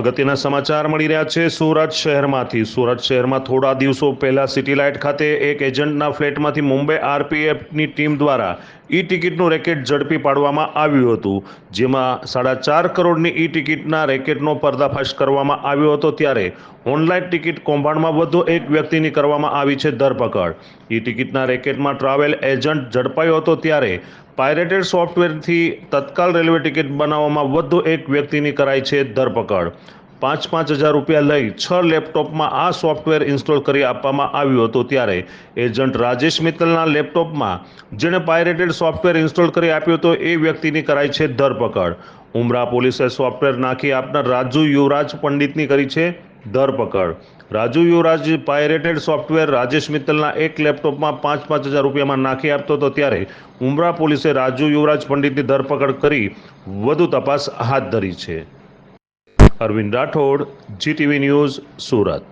અગત્યના સમાચાર મળી રહ્યા છે સુરત શહેરમાંથી. સુરત શહેરમાં થોડા દિવસો પહેલા સિટી લાઇટ ખાતે એક એજન્ટના ફ્લેટમાંથી મુંબઈ આરપીએફની ટીમ દ્વારા ઈ ટિકિટનું રેકેટ ઝડપી પાડવામાં આવ્યું હતું. જેમાં સાડા ચાર કરોડની ઈ ટિકિટના રેકેટનો પર્દાફાશ કરવામાં આવ્યો હતો ત્યારે ઓનલાઈન ટિકિટ કૌભાંડમાં વધુ એક વ્યક્તિની કરવામાં આવી છે ધરપકડ. ઈ ટિકિટના રેકેટમાં ટ્રાવેલ એજન્ટ ઝડપાયો હતો ત્યારે પાયરેટેડ સોફ્ટવેરથી તત્કાલ રેલવે ટિકિટ બનાવવામાં વધુ એક વ્યક્તિની કરાઈ છે ધરપકડ. પાંચ પાંચ હજાર રૂપિયા લઈ છ લેપટોપમાં આ સોફ્ટવેર ઇન્સ્ટોલ કરી આપવામાં આવ્યું હતું ત્યારે એજન્ટ રાજેશ મિત્તલના લેપટોપમાં જેણે પાયરેટેડ સોફ્ટવેર ઇન્સ્ટોલ કરી આપ્યું હતું એ વ્યક્તિની કરાઈ છે ધરપકડ. ઉમરા પોલીસે સોફ્ટવેર નાખી આપનાર રાજુ યુવરાજ પંડિતની કરી છે ધરપકડ. રાજુ યુવરાજ પાયરેટેડ સોફ્ટવેર રાજેશ મિત્તલના એક લેપટોપમાં પાંચ પાંચ હજાર રૂપિયામાં નાખી આપતો હતો ત્યારે ઉમરા પોલીસે રાજુ યુવરાજ પંડિતની ધરપકડ કરી વધુ તપાસ હાથ ધરી છે. Arvind Rathod GTV news Surat.